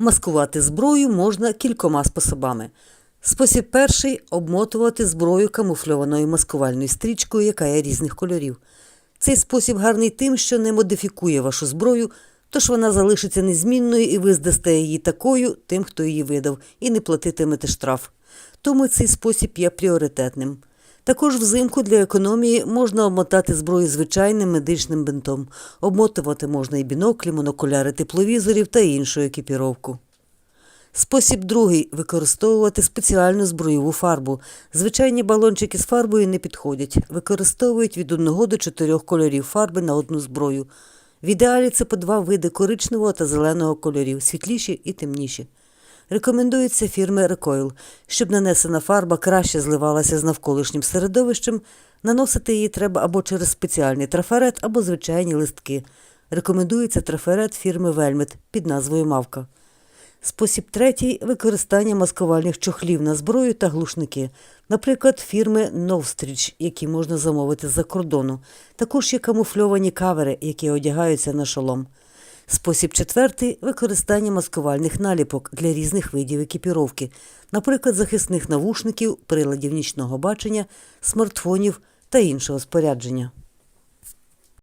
Маскувати зброю можна кількома способами. Спосіб перший обмотувати зброю камуфльованою маскувальною стрічкою, яка є різних кольорів. Цей спосіб гарний тим, що не модифікує вашу зброю, тож вона залишиться незмінною і ви здасте її такою тим, хто її видав, і не платитимете штраф. Тому цей спосіб є пріоритетним. Також взимку для економії можна обмотати зброю звичайним медичним бинтом. Обмотувати можна і біноклі, монокуляри тепловізорів та іншу екіпіровку. Спосіб другий використовувати спеціальну зброєву фарбу. Звичайні балончики з фарбою не підходять. Використовують від 1 до 4 кольорів фарби на одну зброю. В ідеалі це по два види коричневого та зеленого кольорів, світліші і темніші. Рекомендується фірми Recoil. Щоб нанесена фарба краще зливалася з навколишнім середовищем, наносити її треба або через спеціальний трафарет, або звичайні листки. Рекомендується трафарет фірми Velmet під назвою Мавка. Спосіб третій використання маскувальних чохлів на зброю та глушники, наприклад, фірми Novstridge, які можна замовити з-за кордону. Також є камуфльовані кавери, які одягаються на шолом. Спосіб четвертий використання маскувальних наліпок для різних видів екіпіровки, наприклад, захисних навушників, приладів нічного бачення, смартфонів та іншого спорядження.